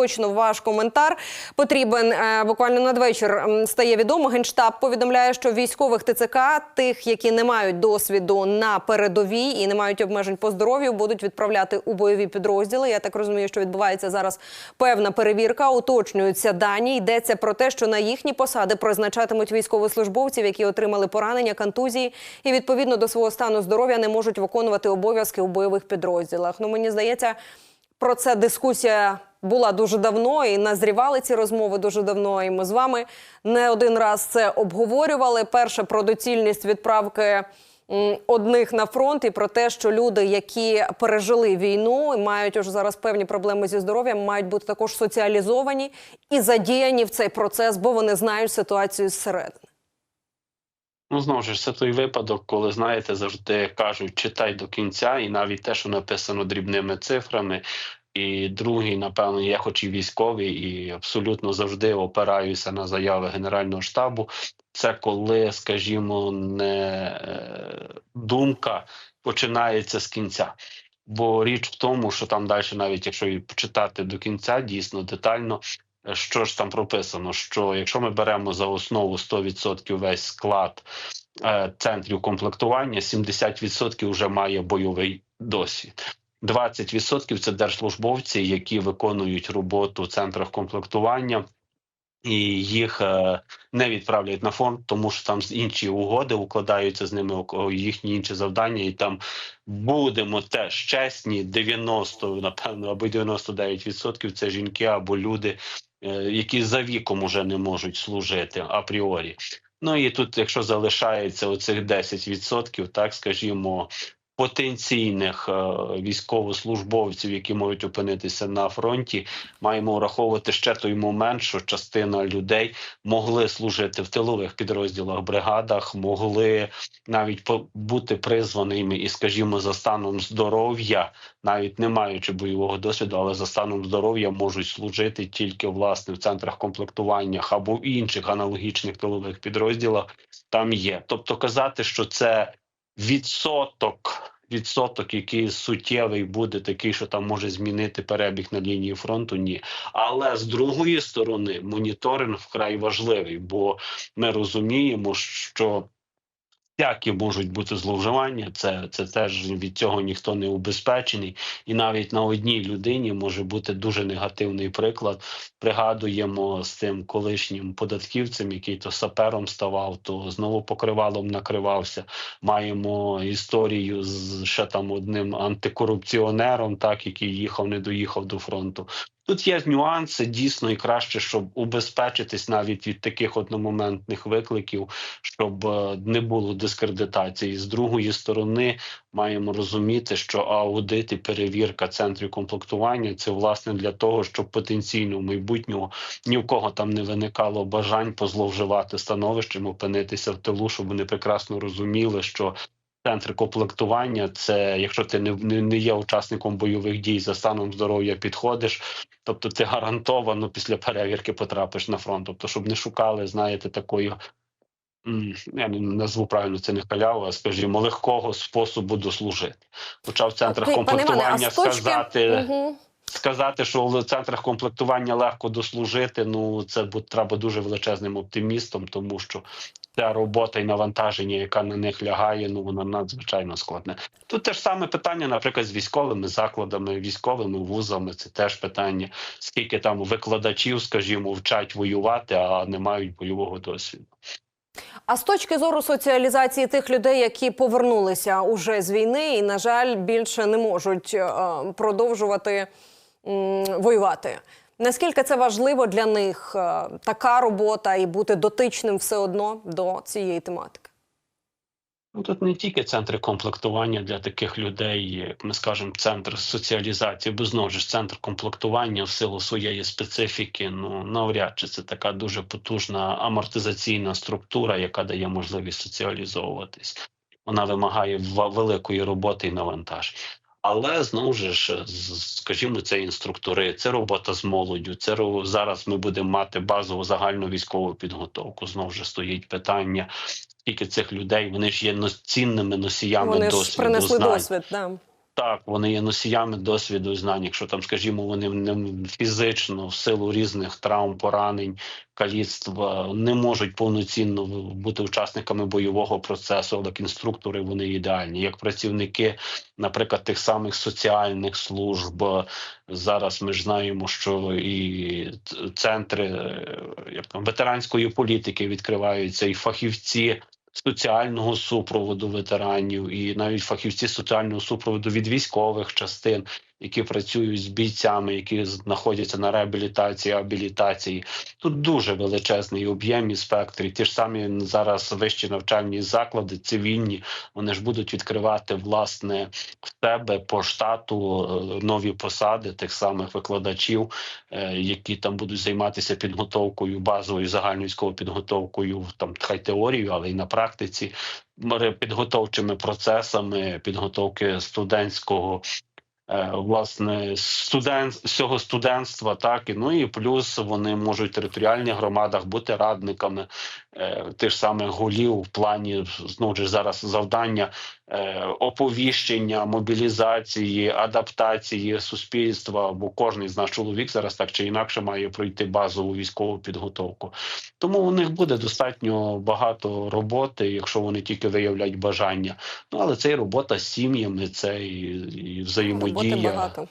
точно ваш коментар потрібен. Е, Буквально надвечір стає відомо. Генштаб повідомляє, що військових ТЦК, тих, які не мають досвіду на передовій і не мають обмежень по здоров'ю, будуть відправляти у бойові підрозділи. Я так розумію, що відбувається зараз певна перевірка. Уточнюються дані. Йдеться про те, що на їхні посади призначатимуть військовослужбовців, які отримали поранення, контузії, і відповідно до свого стану здоров'я не можуть виконувати обов'язки у бойових підрозділах. Ну мені здається, про це дискусія була дуже давно, і назрівали ці розмови дуже давно. І ми з вами не один раз це обговорювали. Перше про доцільність відправки. Одних на фронт і про те, що люди, які пережили війну і мають уже зараз певні проблеми зі здоров'ям, мають бути також соціалізовані і задіяні в цей процес, бо вони знають ситуацію зсередини. Ну, знову ж це той випадок, коли знаєте, завжди кажуть, читай до кінця, і навіть те, що написано дрібними цифрами. І другий, напевно, я хоч і військовий, і абсолютно завжди опираюся на заяви Генерального штабу. Це коли, скажімо, не е, думка починається з кінця. Бо річ в тому, що там далі, навіть якщо і почитати до кінця, дійсно детально, що ж там прописано, що якщо ми беремо за основу 100% весь склад е, центрів комплектування, 70% вже має бойовий досвід. 20% – це держслужбовці, які виконують роботу в центрах комплектування, і їх е, не відправляють на фронт, тому що там інші угоди укладаються з ними їхні інші завдання, і там будемо теж чесні. 90, напевно, або 99% – це жінки або люди, які за віком уже не можуть служити апріорі. Ну і тут, якщо залишається оцих 10%, так скажімо, потенційних е, військовослужбовців, які можуть опинитися на фронті, маємо враховувати ще той момент, що частина людей могли служити в тилових підрозділах, бригадах, могли навіть бути призваними і, скажімо, за станом здоров'я, навіть не маючи бойового досвіду, але за станом здоров'я можуть служити тільки власне в центрах комплектування або в інших аналогічних тилових підрозділах. Там є. Тобто казати, що це відсоток. Відсоток, який суттєвий буде такий, що там може змінити перебіг на лінії фронту, ні. Але з другої сторони, моніторинг вкрай важливий, бо ми розуміємо, що всякі можуть бути зловживання. Це, це теж від цього ніхто не убезпечений, і навіть на одній людині може бути дуже негативний приклад. Пригадуємо з тим колишнім податківцем, який то сапером ставав, то знову покривалом накривався. Маємо історію з ще там одним антикорупціонером, так який їхав, не доїхав до фронту. Тут є нюанси, дійсно, і краще, щоб убезпечитись навіть від таких одномоментних викликів, щоб е, не було дискредитації. З другої сторони, маємо розуміти, що аудит і перевірка центрів комплектування це власне для того, щоб потенційно в майбутнього ні в кого там не виникало бажань позловживати становищем, опинитися в тилу, щоб вони прекрасно розуміли, що Центри комплектування це якщо ти не, не, не є учасником бойових дій за станом здоров'я, підходиш, тобто ти гарантовано після перевірки потрапиш на фронт. Тобто, щоб не шукали, знаєте, такої я не назву правильно це не халяву, а скажімо, легкого способу дослужити. Хоча в центрах Іване, комплектування а сказати. Мгм. Сказати, що в центрах комплектування легко дослужити, ну це треба дуже величезним оптимістом, тому що ця робота і навантаження, яка на них лягає, ну вона надзвичайно складне. Тут теж саме питання, наприклад, з військовими закладами, військовими вузами. Це теж питання, скільки там викладачів, скажімо, вчать воювати, а не мають бойового досвіду. А з точки зору соціалізації тих людей, які повернулися уже з війни, і на жаль, більше не можуть е, продовжувати воювати. Наскільки це важливо для них е, така робота і бути дотичним все одно до цієї тематики? Ну тут не тільки центри комплектування для таких людей, як ми скажемо, центр соціалізації, бо знову ж центр комплектування в силу своєї специфіки. Ну навряд чи це така дуже потужна амортизаційна структура, яка дає можливість соціалізовуватись. Вона вимагає великої роботи і навантаж. Але знову ж, скажімо, це інструктори, це робота з молоддю. Це зараз ми будемо мати базову загальну військову підготовку. Знову ж стоїть питання, скільки цих людей вони ж є цінними носіями Вони досвіду. ж принесли знань. досвід. Да. Так, вони є носіями досвіду і знань. Якщо там, скажімо, вони не фізично в силу різних травм, поранень, каліцтва не можуть повноцінно бути учасниками бойового процесу, але інструктори вони ідеальні, як працівники, наприклад, тих самих соціальних служб. Зараз ми ж знаємо, що і центри е, як там ветеранської політики відкриваються, і фахівці соціального супроводу ветеранів, і навіть фахівці соціального супроводу від військових частин, які працюють з бійцями, які знаходяться на реабілітації, абілітації. Тут дуже величезний об'єм і спектр. Ті ж самі зараз вищі навчальні заклади, цивільні, вони ж будуть відкривати власне в себе по штату е, нові посади тих самих викладачів, е, які там будуть займатися підготовкою, базовою загальновійськовою підготовкою, там хай теорію, але й на практиці, підготовчими процесами підготовки студентського. Е, Власне, студент всього студентства, так і ну і плюс вони можуть в територіальних громадах бути радниками тих самих голів в плані знову ж зараз завдання е, оповіщення, мобілізації, адаптації суспільства. Бо кожен з нас чоловік зараз так чи інакше має пройти базову військову підготовку. Тому у них буде достатньо багато роботи, якщо вони тільки виявляють бажання. Ну але це і робота з сім'ями, це і, і Роботи багато.